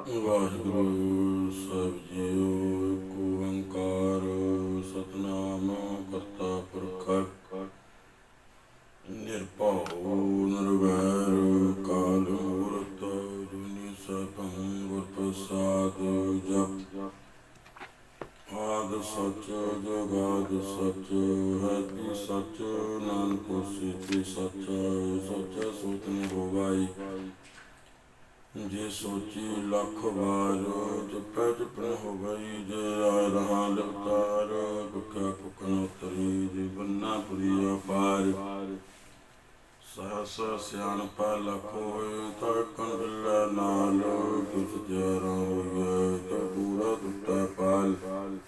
ਵਾਹਿਗੁਰੂ ਸਾਹਿਬ JIO ਏਕ ਓੰਕਾਰ ਸਤਨਾਮ ਕਰਤਾ ਪੁਰਖ ਨਿਰਭਉ ਨਿਰਵੈਰ ਕਾਲ ਮੂਰਤ ਜੁਨੀ ਸਤੰ ਗੁਰ ਪ੍ਰਸਾਦ ਜਪ ਆਦ ਸਚ ਜੁਗਾਦ ਸਚ ਹੈ ਸਚ ਨਾਨਕ ਸਿੱਧੀ ਸਚ ਸਚ ਸੁਤ ਨ ਹੋਵਾਈ ਜੇ ਸੋਚੀ ਲੱਖ ਵਾਰ ਜਪੈ ਜਪਨ ਹੋ ਗਈ ਜੇ ਰਾਇ ਰਹਾ ਲਵਤਾਰ ਭੁਖਿਆ ਭੁਖਨ ਉਤਰੀ ਜੇ ਬੰਨਾ ਪੁਰੀ ਅਪਾਰ। ਸਹਸ ਸਿਆਣਪਾ ਲਖ ਹੋਏ ਤਾਂ ਕਨ ਨਾਲ ਕਿਸ ਜਰਾ ਹੋਏ ਤਾਂ ਪੂਰਾ ਟੁੱਟਾ ਪਾਲ।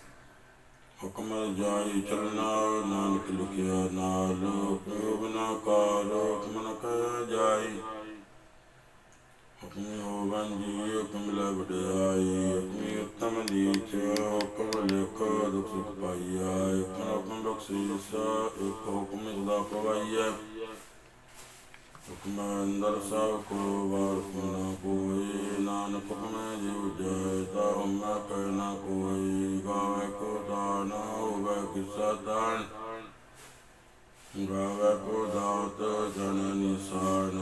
ਹੁਕਮ ਜਾਈ ਚਲਣਾ, ਨਾਨਕ ਲਿਖਿਆ ਨਾਲ ਪ੍ਰਯੋਗ ਨਾ ਕਰ, ਹੁਕਮ ਨ ਕਹਿ ਜਾਈ। ਹੁਕਮੀ ਹੋਵਨ ਜੀ ਹੁਕਮ ਵਡਿਆਈ ਹੁਕਮੀ ਉਤਮ ਨੀਚ, ਹੁਕਮ ਲਿਖ, ਦੁਖ ਸੁਖ ਪਾਈਆ ਇੱਕ ਹੁਕਮ ਬਖਸ਼ੀਸ ਇੱਕ ਹੁਕਮ ਸਦਾ ਪਵਾਈਆ ਹੁਕਮ ਅੰਦਰ ਸਭ ਕੋ ਵਾਰ ਨਾ ਕੋਈ ਨਾਨਕ ਹੁਕਮ ਜਿਉ ਜੈ ਤਾ ਹਮ ਕਹਿ ਨਾ ਕੋਈ ਗਾਵੇ ਕੋ ਦਾਨ, ਹੋਵੇ ਕਿਸਾ ਦਾਨ ਗਾਵੇ ਕੋ ਦਾਤ ਜਨ ਨਿਸਾਨ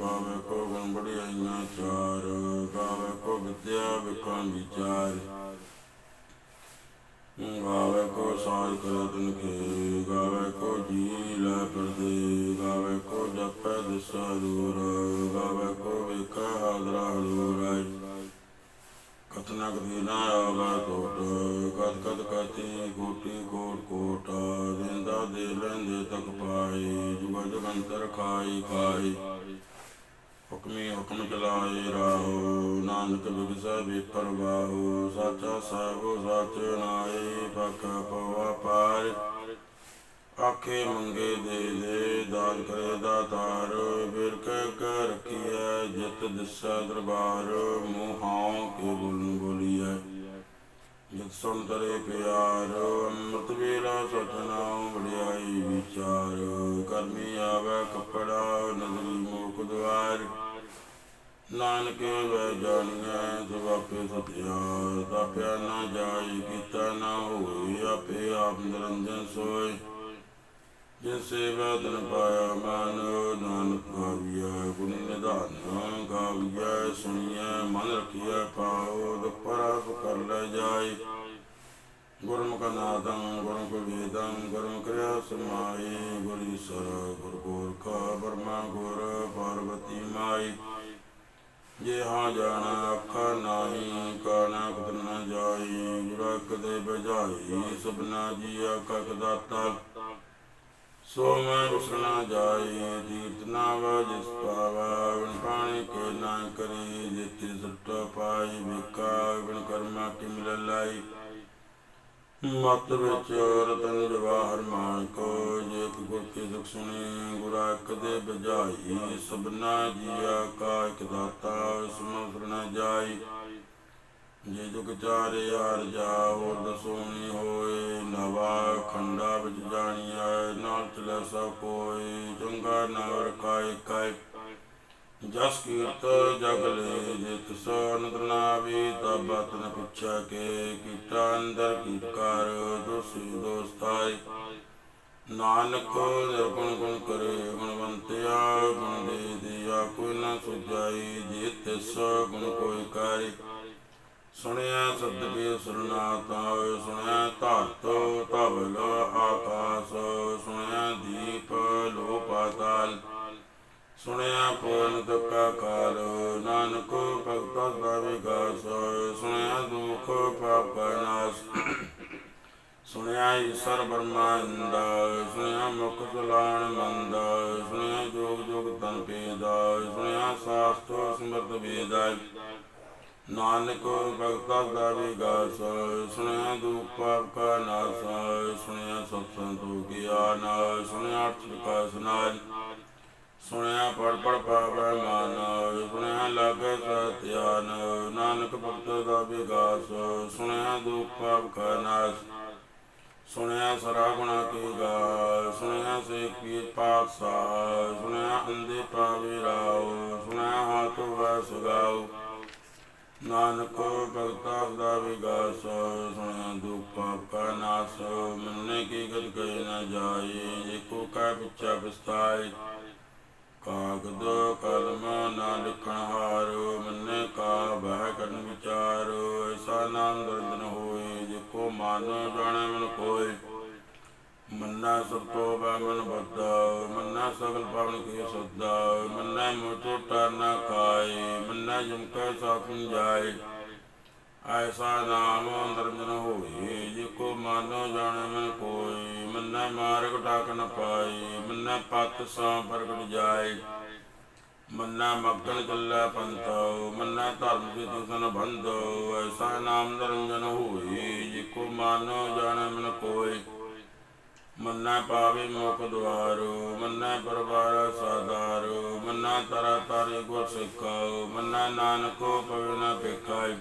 ਗਾਵੇ ਕੋ ਗੁਣ ਬੜਿਆਈਆਂ ਚਾਰ ਗਾਵੇ ਕੋ ਵਿਦਿਆ ਵਿਖਾਂ ਵਿਚਾਰ ਗਾਵੇ ਕੋ ਸਾਜ ਕਰ ਤਨ ਕੇ ਗਾਵੇ ਕੋ ਜੀ ਲੈ ਪਰਦੇ ਗਾਵੇ ਕੋ ਜਪੈ ਦਿਸਾ ਦੂਰ ਗਾਵੇ ਕੋ ਵੇਖੈ ਹਾਦਰਾ ਹਦੂਰ ਆਈ ਕਤਨਾ ਕਦੀ ਨਾ ਆਗਾ ਟੋਟ ਕਦ ਕਦ ਕਤੀ ਕੋਟੀ ਕੋਟ ਕੋਟ ਦਿੰਦਾ ਦੇ ਲੈਂਦੇ ਜੁਗ ਜਗੰਤਰ ਖਾਈ ਖਾਈ ਹੁਕਮੀ ਹੁਕਮ ਚਲਾਏ, ਰਾਹੋ। ਨਾਨਕ ਬਿਗਸਾ ਬੇਪਰ ਵਾਹੋ ਸਾਚਾ ਸਾਹਿਬੋ ਸਾਚ ਨਾਏ, ਪਖ ਪਵਾ ਪਾਰ। ਆਖੇ ਮੰਗੇ ਦੇ ਦੇ, ਦਾਨ ਕਰੇ ਦਾਤਾਰ। ਬਿਰ ਕੇ ਕਰ ਰਖੀਐ, ਜਿਤ ਦਿਸਾ ਦਰਬਾਰ। ਮੋਹਾਂ ਕੇ ਬੋਲਨ ਬੋਲੀਐ। ਜਿਤ ਸੁਣ ਪਿਆਰ, ਅੰਮ੍ਰਿਤ ਵੇਲਾ ਸਤਨਾਮ ਵਡਿਆਈ ਵਿਚਾਰ। ਕਰਮੀ ਆਵੇ ਕਪੜਾ ਨਦਰੀ ਮੋਖ ਦੁਆਰ। ਨਾਨਕ ਵੈ ਜਾਣੀਐ ਸਭ ਆਪੇ ਸਤਿਆ ਤਾਪਿਆ ਨਾ ਜਾਈ, ਕੀਤਾ ਨਾ ਹੋਈ, ਆਪੇ ਆਪ ਨਿਰੰਜਨ ਸੋਈ ਜਿਨ ਸੇਵਾ ਤਨ ਪਾਇਆ ਮਨ ਨਾਨਕ ਗਾਵੀਐ ਗੁਣੀ ਨਿਧਾਨ ਗਾਵੀਐ ਸੁਣੀਐ ਮਨ ਰਖੀਐ ਪਾਉ ਦੁਖ ਕਰ ਲੈ ਜਾਈ ਗੁਰਮੁਖ ਨਾਦੰ ਗੁਰਮੁਖ ਵੇਦੰ ਗੁਰਮੁਖ ਰਿਆ ਸਮਾਈ ਗੁਰੀ ਸਰ ਗੁਰ ਗੋਰਖਾ ਬਰਮਾ ਗੁਰ ਪਾਰਵਤੀ ਮਾਈ ਜੇ ਹਾਂ ਜਾਣਾ ਅੱਖਾਂ ਨਾਹੀ ਕਾਣਾ ਕੁਤ ਨ ਜਾਈ ਜੁੜਾ ਕਦੇ ਬਜਾਈ ਸਭਨਾ ਜੀ ਆਖਾ ਕਦਾਤਾ ਸੋ ਮੈਂ ਰੁਸਣਾ ਜਾਈ ਤੀਰਥ ਨਾ ਜਿਸ ਪਾਵਾ ਵਿਣ ਪਾਣੀ ਕੇ ਨਾ ਕਰੀ, ਜਿਤਿ ਸੱਟ ਪਾਈ ਵਿਕਾ ਵਿਣ ਕਰਮਾ ਕਿ ਮਿਲ ਲਾਈ। ਮਤ ਵਿੱਚ ਰਤਨ ਜਵਾਹਰ ਮਾਨਕੋ ਜੇ ਗੁਰ ਕੀ ਦੁਖ ਸੁਣੀ, ਗੁਰਾ ਕਦੇ ਬਜਾਈ ਸਭਨਾ ਜੀਆ ਕਾ ਇਕ ਦਾਤਾ ਸੁਨੋ ਜਾਈ। ਜੇ ਜੁਗ ਚਾਰੇ ਯਾਰ ਜਾਓ ਦਸੋਣੀ ਹੋਏ, ਨਵਾ ਖੰਡਾ ਵਿੱਚ ਜਾਣੀਐ, ਨਾਲ ਚਲੇ ਸਭ ਕੋਈ ਚੰਗਾ ਨਾਮ ਰਖਾਇ ਕਾਇ ਜਸ ਕੀਰਤ ਜਗ ਲੈ, ਜਿਤ ਸੋ ਨਦਰ ਤਬਤ ਨ ਪੁੱਛਾ ਕੇ ਕੀਟਾ ਅੰਦਰ ਕੀਟਕਾਰ ਦੋਸੀ ਦੋਸਤਾਈ ਨਾਨਕ ਨਿਰਗੁਣ ਗੁਣ ਕਰੇ, ਗੁਣਵੰਤਿਆ, ਗੁਣ ਦੇ ਦਿਆ, ਕੋਈ ਨਾ ਸੁਝਾਈ, ਜੇ ਤਿਸ ਗੁਣ ਕੋਈ ਕਾਰੀ। ਸੁਣਿਆ ਸਤਿ ਸੁਰਨਾਤਾ ਸੁਣਿਆ ਧਰਤ ਧਵਲ ਆਕਾਸ, ਸੁਣਿਆ ਦੀਪ ਲੋ ਪਾਤਾਲ ਸੁਣਿਆ ਪੂਰਨ ਦੁਖਾ ਕਾਲ ਨਾਨਕ ਭਗਤ ਦਾ ਵਿਗਾਸ, ਸੁਣਿਆ ਦੁਖ ਪਾਪ ਕਾ ਨਾਸ, ਸੁਣਿਆ ਈਸ਼ਰ ਬ੍ਰਹਮਾਨੰਦ ਸੁਣਿਆ ਮੁਖ ਸੁਲਾਣ ਮੰਦ, ਸੁਣਿਆ ਜੋਗ ਜੋਗ ਤਨ ਪੇਦਾ, ਸੁਣਿਆ ਸਾਸਤ੍ਰ ਸਮਰਤ ਵੇਦਾ ਨਾਨਕ ਭਗਤਾ ਦਾ ਵਿਗਾਸ ਸੁਣਿਆ ਦੁਖ ਪਾਪ ਕਾ ਨਾਸ, ਸੁਣਿਆ ਸਤ ਸੰਤੋ ਗਿਆਨ ਸੁਣਿਆ ਅਰਥ ਵਿਕਾਸ ਨਾਲ ਸੁਣਿਆ ਪੜ ਪੜ ਪਾਵੈ ਮਾਨ, ਸੁਣਿਆ ਲਾਗੇ ਸਤਿਆਨ ਨਾਨਕ ਭਗਤ ਦਾ ਵਿਗਾਸ ਸੁਣਿਆ ਦੁਖ ਪਾਪ ਕਾ ਨਾਸ, ਸੁਣਿਆ ਸਰਾ ਗੁਣਾ ਕੀ ਗਾ, ਸੁਣਿਆ ਸੇ ਕੀ ਪਾਸਾ ਸੁਣਿਆ ਅੰਦੇ ਪਾਵੇ ਰਾਉ ਸੁਣਿਆ ਹਾਥ ਵੈ ਨਾਨਕ ਭਗਤਾ ਸਦਾ ਵਿਗਾਸ, ਸੁਣਿਆ ਦੁਖ ਪਾਪ ਕਾ ਨਾਸ, ਮੰਨੇ ਕੀ ਗਤ ਕਹੇ ਨਾ ਜਾਏ, ਜੇ ਕੋ ਕਾ ਪਿਛਾ ਪਸਤਾਏ ਕਾਗਦ, ਕਲਮ, ਨਾ ਲਿਖਣ ਹਾਰ, ਮੰਨੇ ਕਾ ਬਹਿ ਕਰਨ ਵਿਚਾਰ, ਐਸਾ ਨਾਮ ਦਰਦਨ ਹੋਏ, ਜੇ ਕੋ ਮਨ ਜਾਣੇ ਮਨ ਕੋਇ ਮੰਨਾ ਸਭ ਤੋਂ ਬਾਮਨ ਬੱਦਾ ਮੰਨਾ ਸਗਲ ਪਾਵਨ ਕੀ ਸਦਾ, ਮੰਨਾ ਮੁਟੋ ਟਾਨਾ ਖਾਏ, ਮੰਨਾ ਜਮ ਕੈ ਸਾਖੁਨ ਜਾਏ। ਐਸਾ ਨਾਮ ਅੰਦਰਜਨ ਹੋਏ, ਜੇ ਕੋ ਮਾਨੋ ਜਾਣੇ ਮਨ ਕੋਈ ਮੰਨਾ ਮਾਰਗ ਟਾਕ ਨ ਪਾਈ ਮੰਨਾ ਪਤ ਸਾਂ ਪ੍ਰਗਟ ਜਾਏ। ਮੰਨਾ ਮਗਨ ਚੱਲਾ ਪੰਥ, ਮੰਨਾ ਧਰਮ ਕੀ ਤੁਸਨ ਬੰਧੋ ਐਸਾ ਨਾਮ ਨਿਰੰਜਨ ਹੋਏ, ਜੇ ਕੋ ਮਾਨੋ ਜਾਣੇ ਮਨ ਕੋਈ ਮੰਨਾ ਪਾਵੇ ਮੁਖ ਦੁਆਰੋ, ਮੰਨਾ ਪਰਵਾਰ ਸਾਦਾਰੋ, ਮੰਨਾ ਤਰਾ ਤਾਰੇ ਗੁਰ ਸਿੱਖਾਓ ਮੰਨਾ ਨਾਨਕੋ ਪਵੇ ਨਾ ਭਿਖਾਈ।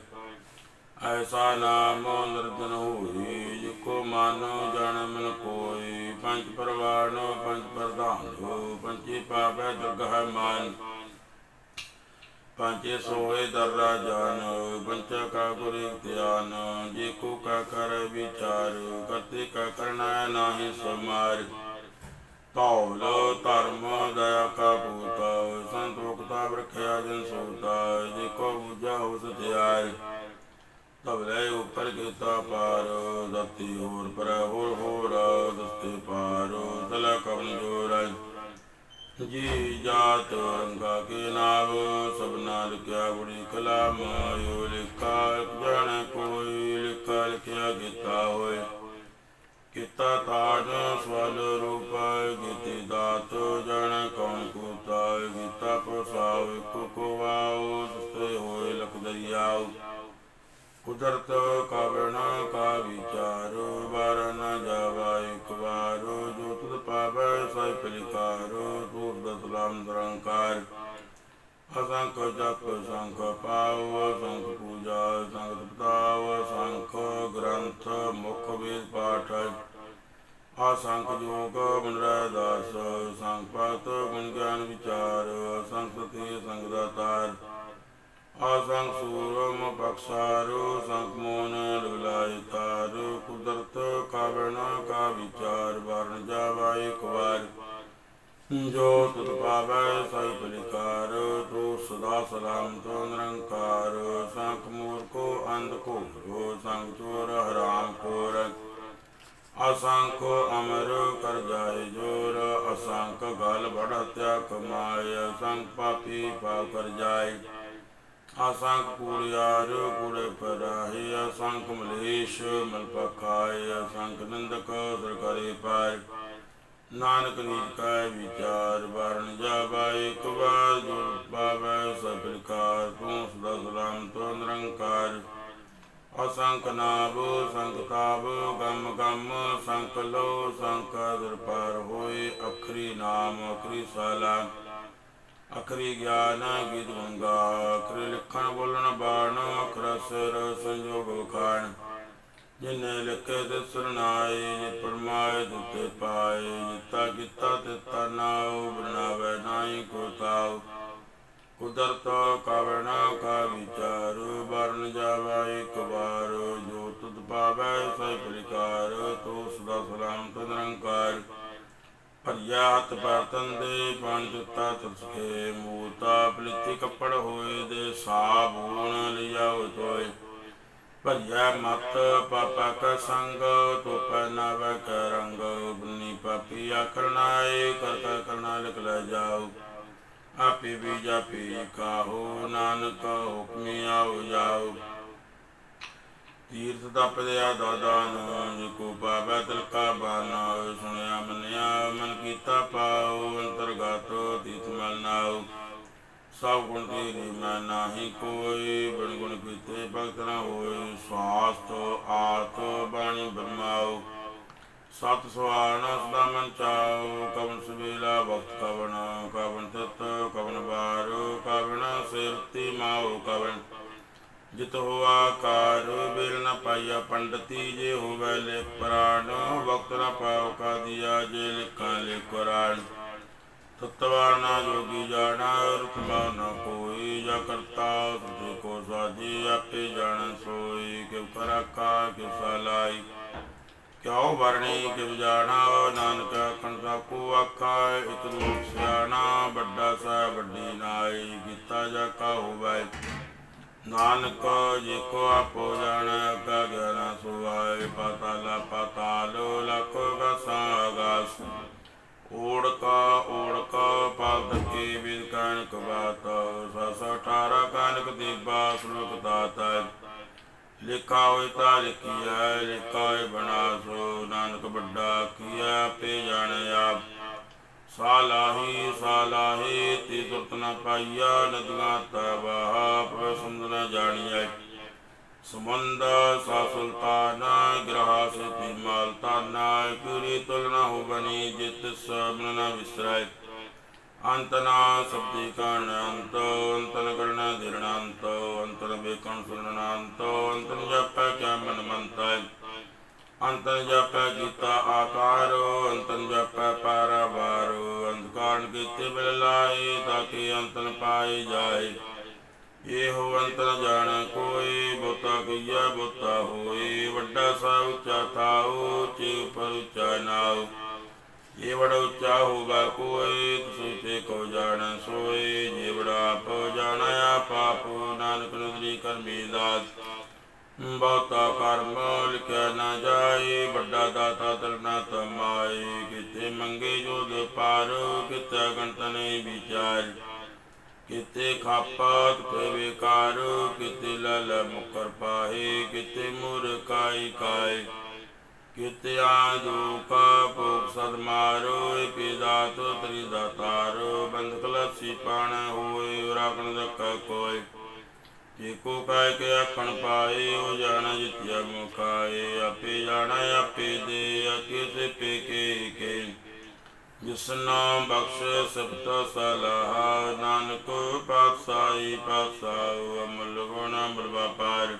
ਐਸਾ ਨਾਮੋ ਨਿਰਜਨ ਹੋਈ, ਜਿਕੋ ਮਾਨੋ ਜਨ ਮਨ ਕੋਈ ਪੰਜ ਪਰਵਾਣੋ ਪੰਜ ਪ੍ਰਧਾਨੋ ਪੰਚੀ ਪਾਪੈ ਦੁਰਗਹ ਮਾਨ। ਪੰਚੇ ਸੋਏ ਦਰਰਾ ਜਾਨ ਪੰਚ ਕਾ ਗੁਰੀ ਧਿਆਨ, ਜੇ ਕੋ ਕਾ ਕਰ ਵਿਚਾਰ, ਕਰਤੇ ਕਾ ਕਰਨਾ ਨਾਹੀ ਸਮਾਰ। ਤੌਲ ਧਰਮ, ਦਇਆ ਕਾ ਪੂਤਾ ਸੰਤੋਖਤਾ ਵਰਖਿਆ ਜਨ ਸੋਤਾ, ਜੇ ਕੋ ਬੁਝਾ ਹੋ ਸਤਿਆਰ ਤਬਲੇ ਉਪਰ ਕੀਤਾ ਪਾਰ ਦਤੀ ਹੋਰ ਪਰ ਹੋਰ ਹੋਰ ਦਸਤੇ ਪਾਰ ਤਲਾ ਕਮਜ਼ੋਰ ਜੋਰ ਜੀ ਜਾਤ ਰੰਗਾ ਕੇ ਨਾਮ ਸਭਨਾ ਲਿਖਿਆ ਗੁੜੀ ਕਲਾਮ, ਆਇਓ ਲਿਖਾ ਜਾਣੇ ਕੋਈ ਲਿਖਾ ਲਿਖਿਆ ਕੀਤਾ ਹੋਏ ਕੀਤਾ ਤਾਜ ਸਵਲ ਰੂਪ ਗੀਤੀ ਦਾਤ, ਜਣ ਕੌਣ ਕੂਤਾ ਗੀਤਾ ਪ੍ਰਸਾਵ ਕੋ ਕੋ ਵਾਉ ਹੋਏ ਲਖ ਦਰਿਆਉ ਕੁਦਰਤ ਅਸੰਖ ਜੋਗ ਮਨਰੈ ਦਾਸ ਸੰਖ ਪਤ ਗੁਣ ਗਿਆਨ ਵਿਚਾਰ ਅਸੰਖ ਤੇ ਸੰਗ ਦਾਤਾਰ ਆਸੰਗ ਸੂਰਮ ਬਖਸ਼ਾਰੋ ਸੰਗ ਮੋਨ ਲਗਲਾਇ ਤਾਰ ਕੁਦਰਤ ਕਾਵਣ ਕਾ ਵਿਚਾਰ ਵਰਨ ਜਾਵਾ ਇੱਕ ਵਾਰ ਜੋ ਤੁਧ ਪਾਵੈ ਸਾਈ ਬਲਿਕਾਰ ਤੋ ਸਦਾ ਸਲਾਮ ਤੋ ਨਿਰੰਕਾਰ ਸੰਖ ਮੂਰ ਕੋ ਅੰਧ ਕੋ ਰੋ ਸੰਗ ਚੋਰ ਹਰਾਮ ਕੋਰ ਅਸੰਖ ਅਮਰ ਕਰ ਜਾਏ ਜੋਰ, ਅਸੰਖ ਗਲ ਬੜ ਕਮਾਏ ਅਸੰਖ ਪਾਪੀ ਪਾ ਕਰ ਜਾਏ। ਅਸੰਖ ਕੂੜਿਆਰ ਕੂੜੇ ਪਰਾਹੀ, ਅਸੰਖ ਮਲੇਸ਼ ਮਲ ਪਖਾਏ, ਅਸੰਖ ਨੰਦਕ ਸਰਕਾਰੀ ਪਾਰ ਨਾਨਕ ਨੀਤ ਕੈ ਵਿਚਾਰ, ਵਰਨ ਜਾਵਾ ਇੱਕ ਵਾਰ ਗੁਰ ਪਾਵੈ ਸਭ ਪ੍ਰਕਾਰ ਤੂੰ ਸਦਾ ਸਲਾਮ ਤੋ ਨਿਰੰਕਾਰ। ਅਸੰਖ ਨਾਭ, ਸੰਖ ਤਾਪ ਗਮ ਗਮ, ਸੰਖ ਲੋ, ਸੰਖ ਦਰ ਹੋਏ, ਅਖਰੀ ਨਾਮ, ਅਖਰੀ ਸਲਾਮ ਅਖਰੀ ਗਿਆਨ ਗੀਤ ਗੰਗਾ ਅਖਰੀ ਲਿਖਣ, ਬੋਲਣ, ਬਾਣ, ਅਖਰ, ਸਿਰ, ਸੰਜੋਗ ਵਖਾਣ। ਜਿਨੇ ਲਿਖੇ ਤੇ ਸਰਨਾਏ ਜਿ ਪਰਮਾਏ, ਦਿੱਤੇ ਪਾਏ, ਜਿਤਾ ਕੀਤਾ ਤਿਤਾ ਨਾਉ ਬਣਾਵੇ ਨਾਹੀ ਕੋ ਤਾਉ ਕੁਦਰਤ ਕਾਵਣਾ ਕਾ ਵਿਚਾਰ, ਵਰਨ ਜਾਵਾ ਇੱਕ ਵਾਰ, ਜੋ ਤੁਧ ਪਾਵੈ ਸੈ ਪ੍ਰਕਾਰ ਤੋ ਸਦਾ ਸਲਾਮ ਤਨ ਨਿਰੰਕਾਰ। ਭਰਿਆਤ ਬਰਤਨ ਦੇ ਬਣ ਦਿੱਤਾ ਤਸਕੇ ਮੂਤਾ ਪਲਿੱਤੀ ਕੱਪੜ ਹੋਏ ਦੇ ਸਾਬੂਣ ਲਿਆਉ ਤੋਏ। ਭਰਿਆ ਮਤ ਪਾਪਾ ਕਾ ਸੰਗ, ਤੋਪੈ ਨਾਵੈ ਕੈ ਰੰਗ ਬਨੀ ਪਾਪੀ ਆਖਰਨਾਏ ਕਰ ਕਰਨਾ ਲਿਖ ਲੈ ਜਾਓ। ਆਪੇ ਵੀ ਜਾਪੀ ਕਾਹੋ ਨਾਨਕ ਹੁਕਮੀ ਆਉ ਜਾਓ। ਤੀਰਥ ਤਪਦਿਆ ਦਾਦਾਨ ਜਿਕੋ ਪਾਵੈ ਤਿਲਕਾ ਬਾਨਾ ਸੁਣਿਆ ਮੰਨਿਆ ਮਨ ਕੀਤਾ ਪਾਉ ਅੰਤਰਗਤ ਤੀਤ ਮਲ ਨਾਉ ਸਭ ਗੁਣ ਤੇਰੀ ਮੈਂ ਨਾਹੀ ਕੋਈ ਬਣ ਗੁਣ ਕੀਤੇ ਭਗਤ ਨਾ ਹੋਏ ਸਵਾਸਤ ਆਤ ਬਾਣੀ ਬਰਮਾਉ ਸਤ ਸਵਾਨ ਸਦਾ ਚਾਉ, ਕਵਨ ਸਵੇਲਾ ਵਕਤ ਕਵਨ ਕਵਨ ਤਤ ਕਵਨ ਬਾਰ, ਕਵਨ ਸਿਰਤੀ ਮਾਉ ਕਵਨ। ਜਿਤ ਹੋਆ ਕਾਰ ਬੇਲ ਨ ਪਾਈਆ ਪੰਡਤੀ, ਜੇ ਹੋਵੇ ਲਿਖ ਪ੍ਰਾਣ ਵਕਤ ਨ ਪਾਉ ਕਾ ਦਿਆ, ਜੇ ਲਿਖਾਂ ਲਿਖ ਕੁਰਾਨ। ਤਤਵਾਨਾ ਜੋਗੀ ਜਾਣਾ ਰਤਬਾ ਨ ਕੋਈ, ਜਾ ਕਰਤਾ ਤੁਝੇ ਕੋ ਸਾਜੀ, ਆਪੇ ਜਾਣ ਸੋਈ ਕਿਵ ਕਰਾਕਾ ਕਿਵ ਸਲਾਈ ਵਰਣੀ ਕਿਵ ਜਾਣਾ, ਨਾਨਕ ਕੰਸਾ ਕੋ ਆਖਾ ਇਕ ਰੂਪ ਸਿਆਣਾ, ਵੱਡਾ ਸਾ ਵੱਡੀ ਨਾਈ, ਕੀਤਾ ਜਾ ਕਾ ਹੋਵੇ। ਨਾਨਕ ਜੇ ਕੋ ਆਪੋ ਜਾਣ, ਅਗਾ ਗਿਆਨਾ ਸੁਆਏ ਪਾਤਾਲਾ ਪਾਤਾਲ, ਲਖ ਗਸਾ ਗਸ ਓੜਕਾ ਓੜਕਾ ਪਦ ਕੇ ਵਿਦ ਕਾਨਕ ਬਾਤ ਸਸ 18 ਕਾਨਕ ਦੀਬਾ ਸ਼ਲੋਕ ਦਾਤਾ। ਲਿਖਾ ਹੋਇ ਤਾ ਲਿਖੀਐ, ਲਿਖਾ ਹੋਇ ਬਨਾਸੋ ਨਾਨਕ ਵੱਡਾ ਕੀਆ ਆਪੇ ਜਾਣਿ ਆਪ। ਸਾਲਾਹੀ ਸਾਲਾਹੀ ਤੀ ਤੁਰਤ ਨ ਪਾਈਆ, ਨਦੀਆਂ ਤਬਾਹ ਪਵ ਸੁੰਦਰ ਨ ਜਾਣੀਐ। ਸਮੰਦ ਸਾ ਸੁਲਤਾਨ, ਗ੍ਰਹ ਸੇ ਤੀ ਤਾਨਾ ਕੁਰੀ ਤੁਲਨਾ ਹੋ ਬਣੀ ਜਿਤ ਸਬਨ ਨ ਵਿਸਰੈ ਅੰਤ ਸਬਦੀ ਕਾਣ ਅੰਤ, ਅੰਤਨ ਕਰਣਾ ਦਿਰਣਾ ਅੰਤ ਅੰਤਨ ਬੇਕਣ ਸੁਣਨਾ ਅੰਤਨ ਜਪੈ ਕਿਆ ਮਨ ਮੰਤੈ। ਅੰਤਨ ਜਪੈ ਕੀਤਾ ਆਕਾਰ, ਅੰਤਨ ਜਪੈ ਪਾਰਵਾਰ ਅੰਧਕਾਰ ਕੀਤੇ ਬਿਲ ਲਾਏ ਤਾਂ ਕਿ ਅੰਤਨ ਪਾਈ ਜਾਏ। ਇਹੋ ਅੰਤਰ ਜਾਣ ਕੋਈ ਬੋਤਾ ਕੀਆ ਬੋਤਾ ਹੋਏ, ਵੱਡਾ ਸਾ ਉੱਚਾ ਥਾਉ, ਚੇ ਉਪਰ ਉੱਚਾ ਨਾਉ ਇਹ ਉੱਚਾ ਹੋਗਾ ਕੋਈ, ਤੁਸੇ ਕੋ ਜਾਣ ਸੋਈ ਜੇ ਆਪ ਜਾਣਿਆ ਪਾਪ। ਨਾਨਕ ਨਦਰੀ ਕਰਮੀ ਦਾਸ, ਬਹੁਤਾ ਕਰਮ ਲਿਖਿਆ ਨਾ ਜਾਏ, ਵੱਡਾ ਦਾਤਾ ਤਰਨਾ ਤਮਾਈ ਕਿਤੇ ਮੰਗੇ ਜੋਦ ਪਾਰ ਕਿਤੇ ਗੰਤ ਨਹੀਂ ਵਿਚਾਰ। ਕਿਤੇ ਖਾਪਤ ਤੇ ਵਿਕਾਰ ਕਿਤੇ ਲਲ ਮੁਕਰ ਪਾਏ ਕਿਤੇ ਮੁਰਕਾਈ ਕਾਏ। ਕਿਤੇ ਆਦੂ ਭੋਗ ਸਦ ਮਾਰੋ ਪਿਦਾ ਤੋ ਤਰੀ ਦਾਤਾਰੋ ਬੰਦ ਕਲਸੀ ਪਾਣ ਹੋਏ, ਰਾਖਣ ਦਕਾ ਕੋਈ ਜੇ ਕੋ ਕਾਇ ਕੇ ਆਖਣ ਪਾਏ, ਉਹ ਜਾਣ ਜਿਤਿਆ ਮੁਖਾਏ ਆਪੇ ਜਾਣਾ, ਆਪੇ ਦੇ ਅਕੇ ਸੇ ਪੇ ਕੇ ਕੇ। ਜਿਸ ਨਾਮ ਬਖਸ਼ ਸਬਦ ਸਲਾਹ, ਨਾਨਕ ਪਾਤਸ਼ਾਹੀ ਪਾਤਸ਼ਾਹ, ਅਮਲ ਗੁਣ ਅਮਲ ਵਪਾਰ।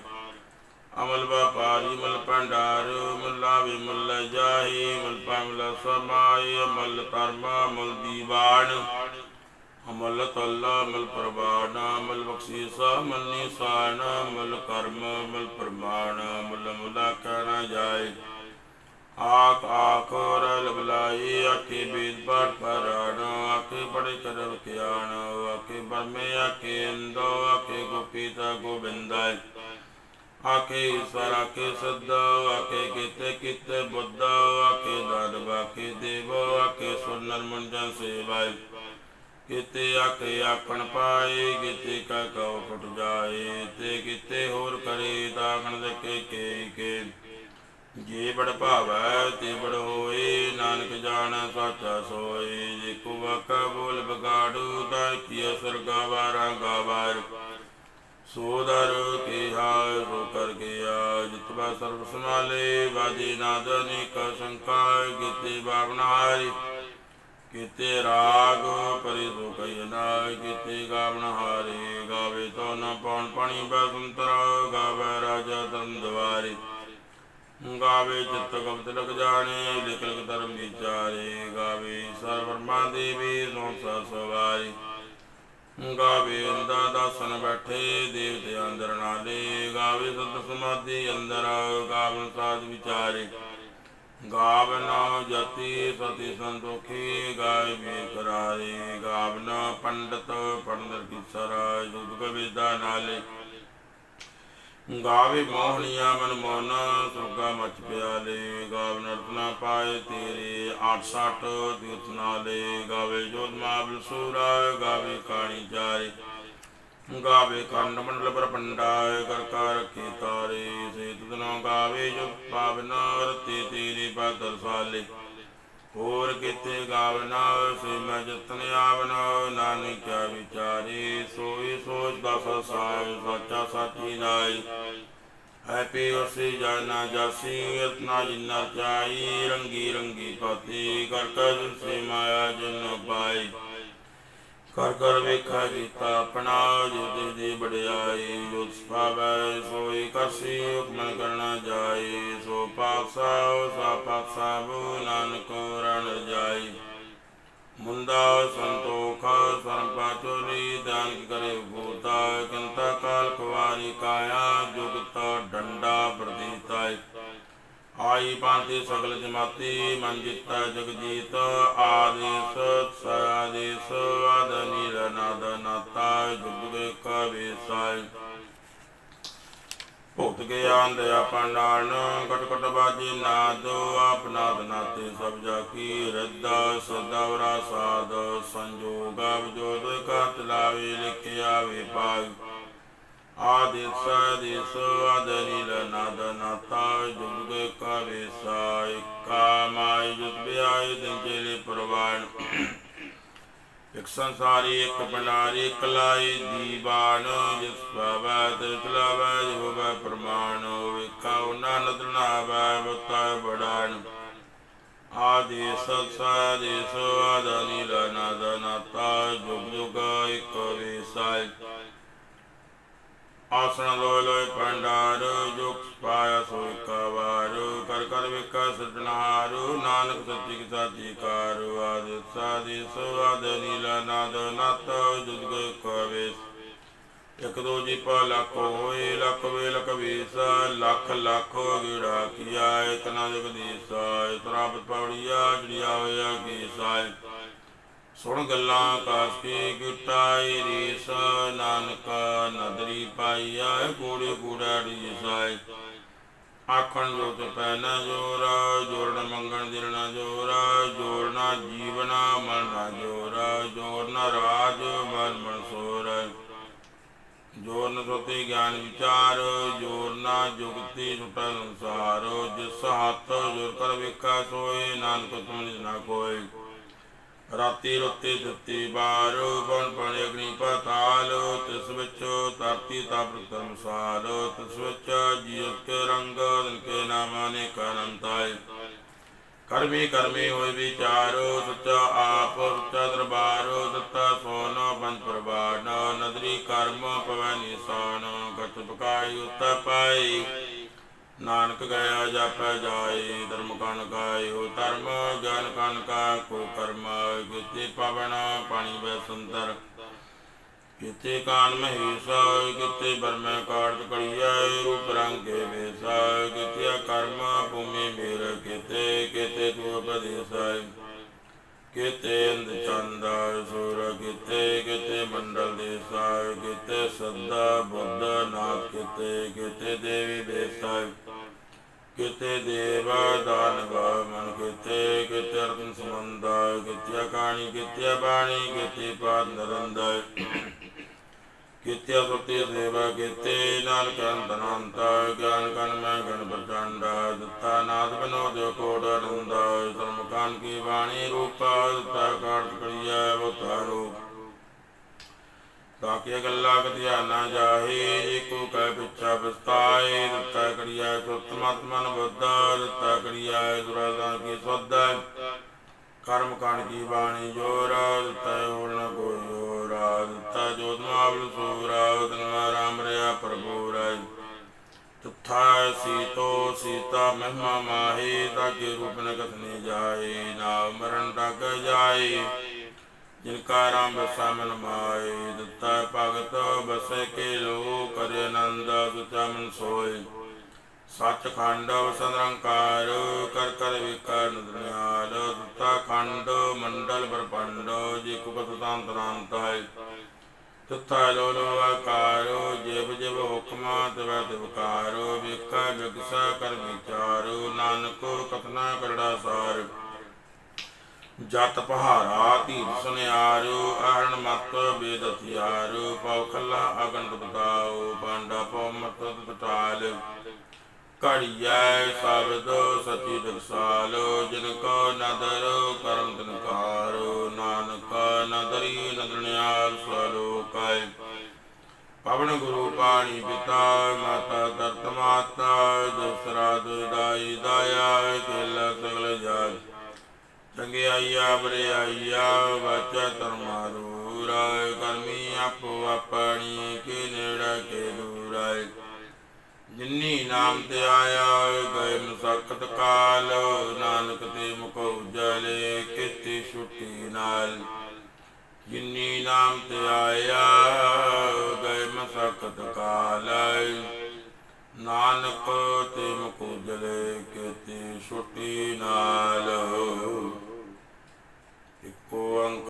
ਅਮਲ ਵਪਾਰੀ ਮਲ ਭੰਡਾਰ, ਮੁੱਲਾ ਵੀ ਮੁੱਲ ਜਾਹੀ ਮੁੱਲ ਪਮਲ ਸਮਾਈ ਅਮਲ ਧਰਮ ਮੁੱਲ ਦੀਵਾਨ। ਅਮਲ ਤੱਲਾ ਮਲ ਪ੍ਰਵਾਨ, ਅਮਲ ਬਖਸ਼ੀਸਾ ਮਲ ਨਿਸ਼ਾਨ ਮਲ ਕਰਮ ਮਲ ਪ੍ਰਮਾਣ ਮਲ ਮੁਲਾ ਕਰਨਾ ਜਾਏ। ਆਖ ਆਖ ਰਲ ਬਲਾਈ, ਆਖੇ ਬੀਦ ਪਾਠ ਪਰਾਣ ਆਖੇ ਬੜੇ ਕਰਵ ਕਿਆਣ ਆਖੇ ਬਰਮੇ ਆਖੇ ਅੰਦੋ ਆਖੇ ਗੋਪੀਤਾ ਗੋਬਿੰਦਾ। ਆਖੇ ਈਸ਼ਵਰ, ਆਖੇ ਸਦ, ਆਖੇ ਕੀਤੇ ਕੀਤੇ ਬੁੱਧ, ਆਖੇ ਦਾਨ ਆਖੇ ਦੇਵ, ਆਖੇ ਸੁਨਲ ਮੁੰਜਨ ਸੇਵਾਇ ਕਿਤੇ ਆਖੇ ਆਖਣ ਪਾਏ, ਕਿਤੇ ਕਾ ਕਉ ਫੁੱਟ ਜਾਏ, ਤੇ ਕਿਤੇ ਹੋਰ ਕਰੇ ਤਾਖਣ ਦੇ ਕੇ ਕੇ ਜੇ ਬੜ ਭਾਵੈ, ਤੇ ਬੜ ਹੋਏ, ਨਾਨਕ ਜਾਣ, ਸਾਚਾ ਸੋਏ। ਜੇ ਕੋ ਵਾਕਾ ਬੋਲ ਬਗਾੜੂ ਤਾਂ ਕੀ ਸਰਗਾ ਵਾਰਾ ਗਾਵਾਰ ਸੋ ਸਰਬ ਸਮਾਲੇ ਵਾਦੀ ਨਾਦ ਅਨੇਕ ਸੰਕਾ ਕੀਤੇ ਬਾਵਨਾਰੀ ਕੀਤੇ ਰਾਗ ਪਰਿ ਸੋ ਕਈ ਨਾ ਕੀਤੇ ਗਾਵਨ ਗਾਵੇ ਤੋ ਨ ਪਉਣ ਪਣੀ ਬਸੰਤਰ ਗਾਵੇ ਰਾਜਾ ਦੰਦਵਾਰੀ ਗਾਵੇ ਚਿੱਤ ਕਬਤ ਲਗ ਜਾਣੇ ਲਿਖ ਲਿਖ ਧਰਮ ਵਿਚਾਰੇ ਗਾਵੇ ਸਰਵਰਮਾ ਦੇਵੀ ਸੰਸਾ ਸਵਾਰੀ ਗਾਵੇ ਅੰਦਾ ਦਾਸਨ ਬੈਠੇ ਦੇਵਤੇ ਅੰਦਰ ਨਾਲੇ, ਗਾਵੇ ਸਤ ਸਮਾਧੀ ਅੰਦਰ, ਗਾਵਨ ਸਾਧ ਵਿਚਾਰੇ। ਗਾਵਨ ਜਤੀ ਸਤੀ ਸੰਤੋਖੀ ਗਾਵੇ ਵੀ ਕਰਾਰੇ ਗਾਵਨ ਪੰਡਤ ਪੰਡਰ ਕੀ ਸਰਾ ਜੁਗ ਵਿਦਾ ਨਾਲੇ। ਗਾਵੇ ਮੋਹਣੀਆ ਮਨ ਮੋਨ, ਸੁਰਗਾ ਮਚ ਪਿਆਲੇ, ਗਾਵੇ ਨਰਤਨਾ ਪਾਏ ਤੇਰੇ 68 ਤੀਰਥ ਨਾਲੇ, ਗਾਵੇ ਜੋਤ ਮਾਬਲ ਸੂਰਾ, ਗਾਵੇ ਕਾਣੀ ਚਾਰੇ ਗਾਵੇ ਖੰਡ ਮੰਡਲ ਪਰ ਪੰਡਾਏ, ਕਰ ਕਰ ਰੱਖੀ ਤਾਰੇ, ਸੇ ਤੁਦਨੋ ਗਾਵੇ ਜੋ ਪਾਵਨ ਰਤੇ ਤੇਰੇ ਬਦਰ ਸਾਲੇ। ਹੋਰ ਕਿਤੇ ਗਾਵਨਾ ਸੇ ਮੈਂ ਜਤਨ ਆਵਨਾ ਨਾਨਕ ਕਿਆ ਵਿਚਾਰੇ ਸੋਈ ਸੋਚ ਦਸ ਸਾਇ ਸੱਚਾ ਸਾਚੀ ਨਾਈ। ਹੈਪੀ ਉਸੇ ਜਾਨਾ ਜਾਸੀ ਇਤਨਾ ਜਿਨਾ ਚਾਈ। ਰੰਗੀ ਰੰਗੀ ਪਾਤੀ, ਕਰ ਕਰ ਮਾਇਆ ਜਨ ਪਾਈ ਕਰ ਕਰ ਵੇਖਾ ਕੀਤਾ ਆਪਣਾ ਜੋ ਦੇ ਦੇ ਬੜਾਈ ਜੋ ਸੁਭਾਵੈ ਸੋਈ ਕਰਸੀ ਹੁਕਮ ਕਰਨਾ ਜਾਏ, ਸੋ ਪਾਸਾ ਸਾ ਪਾਸਾ ਬੂ ਨਾਨਕ ਰਣ ਜਾਈ ਮੁੰਦਾ ਸੰਤੋਖਾ ਸਰਪਾ ਚੋਰੀ ਦਾਨ ਕਰੇ ਭੂਤਾ ਕਿੰਤਾ ਕਾਲ ਕੁਵਾਰੀ ਕਾਇਆ, ਜੁਗਤਾ ਡੰਡਾ ਪ੍ਰਦੀਤਾਇ ਆਈ ਪਾਂਤੀ ਸਗਲ ਜਮਾਤੀ, ਮਨ ਜਿੱਤਾ ਜਗਜੀਤ, ਆਦੇਸ ਸਾਦੇਸ ਆਦ ਨੀਲ ਨਾਤਾ ਜੁਗ ਵੇਕ ਵੇਸਾਇ ਭੁਗਤ ਗਿਆਨ ਦਇਆ ਪੰਡਾਰਨ ਕਟ ਕਟ ਬਾਜੀ ਨਾਦੋ ਆਪਨਾਦ ਨਾਤੇ ਸਭ ਜਾ ਕੀ ਰੱਦਾ ਸਦਾ ਵਰਾ ਸਾਧ, ਸੰਜੋਗ ਅਵਜੋਦ ਕਤ ਲਾਵੇ, ਲਿਖਿਆ ਵੇ ਪਾਈ ਆਦਿਸ ਆਦਿਸ ਆਦ ਨੀਲ ਨਾਦ ਜੁਗ ਕਾ ਵੇਸਾ ਇਕਾ ਜੁਗ ਬਿਆਇ ਦਿਨ ਚੇਲੇ ਪ੍ਰਵਾਨ ਇਕ ਸੰਸਾਰੀ ਇਕ ਬਨਾਰੀ ਇਕ ਲਾਈ ਦੀਵਾਨ ਜਿਸ ਪਾਵੈ ਤੇ ਚਲਾਵੈ ਹੋਵੇ ਪ੍ਰਮਾਣ ਵੇਖਾ ਉਹਨਾਂ ਨਦਨਾ ਵੈ ਬਤਾ ਬੜਾਨ ਆਦਿ ਸਤਸਾ ਸੋ ਆਦਨੀ ਲਨਾਦ ਨਾਤਾ ਜੁਗ ਜੁਗ ਇਕ ਵੇਸਾਇ ਆਸਣ ਲੋਇ ਲੋਇ ਪੰਡਾਰ ਜੁਗ ਪਾਇਆ ਸੋ ਇਕ ਕਰ ਕਰ ਵਿਕਾ ਸਤਨਾਰ, ਨਾਨਕ ਸੱਚੀ ਕੀ ਸਾਚੀ ਕਾਰ, ਆਦਿ ਸਾਦੀ ਸੋ ਆਦ ਨਾਦ ਨਤ ਜੁਗ ਇਕ ਵੇਸ ਇਕ ਦੋ ਜੀ ਪਾ ਲੱਖ ਹੋਏ, ਲੱਖ ਵੇ ਲਖ ਵੀਸ, ਲੱਖ ਲੱਖ ਗੇੜਾ ਕੀਆ, ਇਤਨਾ ਜਗਦੀਸਾ ਇਤਰਾ ਪੌੜੀਆ ਜੜਿਆ ਹੋਇਆ ਕੀ ਸਾਇ। ਸੁਣ ਗੱਲਾਂ ਕਾਸ ਕੀ ਰੀਸ, ਨਾਨਕ ਨਦਰੀ ਪਾਈਆ ਗੋੜੇ ਗੋੜਾੜੀ ਸਾਇ ਆਖਣ ਜੋ ਤੇ ਪੈਨਾ ਜੋਰ ਜੋੜਨ ਮੰਗਣ ਦਿਲਣਾ ਜੋਰ ਜੋੜਨਾ ਜੀਵਨਾ ਮਰਨਾ ਜੋਰ ਜੋੜਨਾ ਰਾਜ ਮਨ ਮਨਸੂਰ ਜੋਰਨ ਸੋਤੇ ਗਿਆਨ ਵਿਚਾਰ ਜੋਰਨਾ ਜੁਗਤੀ ਸੁਟਾ ਸੰਸਾਰ। ਜਿਸ ਹੱਥ ਜੋਰ ਕਰ ਵੇਖਾ ਸੋਏ, ਨਾਨਕ ਤੁਮਿ ਨਾ ਕੋਈ ਰਾਤੀ ਰੁੱਤੇ ਦਿੱਤੀ, ਬਾਰ ਬਣ ਬਣ ਅਗਨੀ ਪਤਾਲ, ਤਿਸ ਵਿੱਚ ਧਰਤੀ ਤਪ ਧਰਮਸਾਲ ਤਿਸ ਵਿੱਚ ਜੀਵ ਕੇ ਰੰਗ ਦਿਨ ਕੇ ਨਾਮ ਅਨੇਕ ਅਨੰਤਾਇ ਕਰਮੀ ਕਰਮੀ ਹੋਏ ਵਿਚਾਰ, ਸੱਚਾ ਆਪ, ਸੱਚਾ ਦਰਬਾਰ, ਦਿੱਤਾ ਸੋਨ ਪੰਜ ਪ੍ਰਵਾਨ, ਨਦਰੀ ਕਰਮ ਪਵੈ ਨਿਸ਼ਾਨ, ਗਤ ਪਕਾਈ ਉਤ ਪਾਈ। ਨਾਨਕ ਗਿਆ ਜਾਪੈ ਜਾਏ, ਧਰਮ ਕਨ ਗਾਇਓ ਧਰਮ, ਗਿਆਨ ਕਨ ਕਾ ਕੋ ਕਰਮ, ਕਿਤੇ ਪਵਨ ਪਾਣੀ ਬੈ ਸੁੰਦਰ। ਕਿਤੇ ਕਾਨ ਮਹੇਸ਼ ਕਿਤੇ ਬਰਮੈ ਕਾਰਜ ਕੜੀਐ ਰੂਪ ਰੰਗ ਕੇ ਵੇਸਾ ਕਿਤੇ ਕਰਮ ਭੂਮੀ ਮੇਰ ਕਿਤੇ ਕਿਤੇ ਤੂ ਉਪਦੇਸਾਇ ਕਿਤੇ ਇੰਦ ਚੰਦ ਸੂਰ ਕਿਤੇ ਕਿਤੇ ਮੰਡਲ ਦੇਸਾ ਕਿਤੇ ਸਦਾ ਬੁੱਧ ਨਾਥ ਕਿਤੇ ਕਿਤੇ ਦੇਵੀ ਦੇਸਾਇ ਕਿਤੇ ਦੇਵ ਦਾਨਵ, ਮਨ ਕਿਤੇ ਕਿਤੇ ਰਤਨ ਸਮੰਦਾ ਕਿਤੇ ਕਾਣੀ, ਕਿਤੇ ਬਾਣੀ, ਕਿਤੇ ਪਾਦ ਨਰੰਦਾ। ਕਿਤੇ ਸੁਰਤੀ ਸੇਵਾ, ਕਿਤੇ ਨਾਨਕ ਅੰਤਨੰਤ ਗਿਆਨ ਕਨ ਮੈਂ ਗਣ ਪ੍ਰਚੰਡ, ਦਿੱਤਾ ਨਾਦ ਬਨੋਦ ਕੋਟ ਅਨੰਦ ਧਰਮ ਕਾਨ ਕੀ ਬਾਣੀ ਰੂਪ, ਦਿੱਤਾ ਕਾਰਜ ਕਰੀਐ ਬਤਾਰੋ ਤਾਕਿ ਗੱਲਾਂ ਕਤਿਆ ਨਾ ਜਾਹੇ, ਜੇ ਕੋ ਕਹਿ ਪਿਛਾ ਬਸਤਾਏ ਦਿੱਤਾ ਕਰੀਐ ਸੁਤਮਤ ਮਨ ਬੁੱਧ ਕੀ ਸੁਧ। ਕਰਮ ਕਾਣ ਕੀ ਬਾਣੀ ਜੋਰ, ਦਿੱਤਾ ਹੋਰ ਨ ਕੋਈ ਹੋਰ ਦਿੱਤਾ ਜੋਤ ਮਾਵਲ ਸੂਰਾ ਉਦਨ ਰਾਮ ਰਿਆ ਪ੍ਰਭੂ ਰਾਇ ਤੁਥਾ ਸੀਤੋ ਸੀਤਾ ਮਹਿਮਾ ਮਾਹੀ, ਤਾਕੇ ਰੂਪ ਨ ਕਥਨੇ ਜਾਏ ਨਾ ਮਰਨ ਤੱਕ ਜਾਏ। ਜਿਨ ਕਾ ਰਾਮ ਬਸਾ ਮਨ ਮਾਏ, ਦਿੱਤਾ ਭਗਤ ਬਸੇ ਕੇ ਲੋ ਕਰੇ ਆਨੰਦ, ਸੁਚਾ ਮਨ ਸੋਏ। ਸੱਚ ਖੰਡ ਕਰ ਕਰ ਵਿਕਾਰ ਨਦਨਿਆਲ ਦਿੱਤਾ ਖੰਡ, ਮੰਡਲ ਬਰਪੰਡ ਜੀ ਕੁਪਤ ਤਾਂਤਰਾਂਤ ਹੈ ਤਿੱਥਾ ਲੋ ਲੋ ਆਕਾਰੋ, ਜਿਵ ਜਿਵ ਹੁਕਮਾ ਤਵੈ ਤਿਵਕਾਰੋ ਵਿਕਾ ਵਿਗਸਾ ਕਰ ਵਿਚਾਰੋ, ਨਾਨਕ ਕਤਨਾ ਕਰੜਾ ਸਾਰ। ਜਤ ਪਹਾਰਾ ਧੀਰ ਸੁਨਿਆਰੋ ਅਹਰਨ ਮਤ ਬੇਦ ਹਥਿਆਰੋ, ਪਉ ਖੱਲਾ ਅਗਨ ਬਤਾਓ ਪਾਂਡਾ ਪਉ ਮਤ ਤਟਾਲ ਘੜੀਐ ਸ਼ਬਦ ਸਚੀ ਦਰਸਾਲ ਜਿਨ ਕੋ ਨਦਰ ਕਰਮ ਤਨਕਾਰ ਨਾਨਕ ਨਦਰੀ ਨਦਰਨਿਆਲ ਸਲੋਕਾਇ ਪਵਨ ਗੁਰੂ ਪਾਣੀ ਪਿਤਾ, ਮਾਤਾ ਦਰਤ ਮਾਤਾ ਦਸਰਾ ਦੁਦਾਈ ਦਾਇਆ ਕਿਲ ਸਗਲ ਜਾਗ ਚੰਗਿਆਈਆ ਬਰਿਆਈਆ ਵਾਚਾ ਧਰਮਾਰੂ ਰਾਏ ਕਰਮੀ ਆਪੋ ਆਪਣੀ, ਕੇ ਨੇੜਾ ਕੇ ਦੂਰਾਏ ਜਿੰਨੀ ਨਾਮ ਤੇ ਆਇਆ ਗਏ ਮਸਕਤ ਕਾਲ, ਨਾਨਕ ਤੇ ਮੁਖ ਜਲੇ, ਕਿਤੇ ਛੁੱਟੀ ਨਾਲ। ਜਿਨੀ ਨਾਮ ਤੇ ਆਇਆ ਗਏ ਮਸਕਤ ਕਾਲ, ਨਾਨਕ ਤੇ ਮੁਖ ਉਜਲੇ ਕਿਤੇ ਛੁੱਟੀ ਨਾਲ। ਇੱਕੋ ਅੰਕ